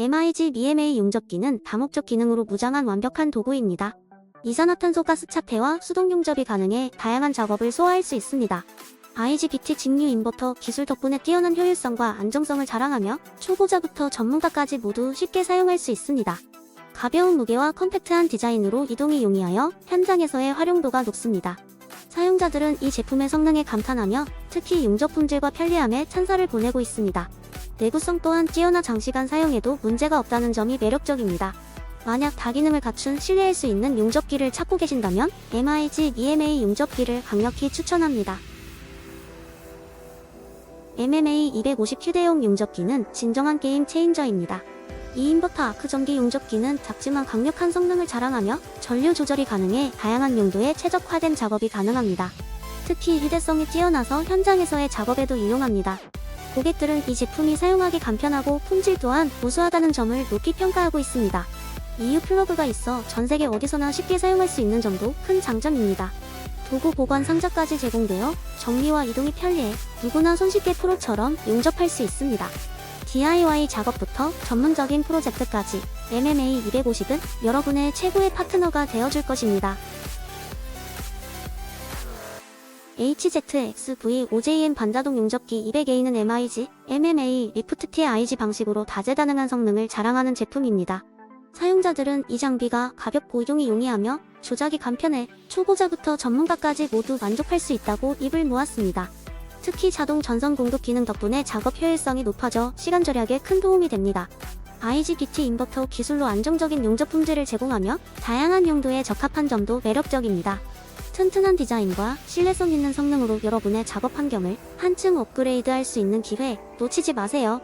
MIG BMA 용접기는 다목적 기능으로 무장한 완벽한 도구입니다. 이산화탄소 가스 차폐와 수동 용접이 가능해 다양한 작업을 소화할 수 있습니다. IGBT 직류 인버터 기술 덕분에 뛰어난 효율성과 안정성을 자랑하며 초보자부터 전문가까지 모두 쉽게 사용할 수 있습니다. 가벼운 무게와 컴팩트한 디자인으로 이동이 용이하여 현장에서의 활용도가 높습니다. 사용자들은 이 제품의 성능에 감탄하며 특히 용접 품질과 편리함에 찬사를 보내고 있습니다. 내구성 또한 뛰어나 장시간 사용해도 문제가 없다는 점이 매력적입니다. 만약 다기능을 갖춘 신뢰할 수 있는 용접기를 찾고 계신다면 MIG EMA 용접기를 강력히 추천합니다. MMA 250 휴대용 용접기는 진정한 게임 체인저입니다. 이 인버터 아크 전기 용접기는 작지만 강력한 성능을 자랑하며 전류 조절이 가능해 다양한 용도에 최적화된 작업이 가능합니다. 특히 휴대성이 뛰어나서 현장에서의 작업에도 유용합니다. 고객들은 이 제품이 사용하기 간편하고 품질 또한 우수하다는 점을 높이 평가하고 있습니다. EU 플러그가 있어 전 세계 어디서나 쉽게 사용할 수 있는 점도 큰 장점입니다. 도구 보관 상자까지 제공되어 정리와 이동이 편리해 누구나 손쉽게 프로처럼 용접할 수 있습니다. DIY 작업부터 전문적인 프로젝트까지 MMA 250은 여러분의 최고의 파트너가 되어줄 것입니다. HZXV5JM 반자동 용접기 200A는 MIG, MMA, 리프트 TIG 방식으로 다재다능한 성능을 자랑하는 제품입니다. 사용자들은 이 장비가 가볍고 이동이 용이하며 조작이 간편해 초보자부터 전문가까지 모두 만족할 수 있다고 입을 모았습니다. 특히 자동 전선 공급 기능 덕분에 작업 효율성이 높아져 시간 절약에 큰 도움이 됩니다. IGBT 인버터 기술로 안정적인 용접 품질을 제공하며 다양한 용도에 적합한 점도 매력적입니다. 튼튼한 디자인과 신뢰성 있는 성능으로 여러분의 작업 환경을 한층 업그레이드할 수 있는 기회 놓치지 마세요.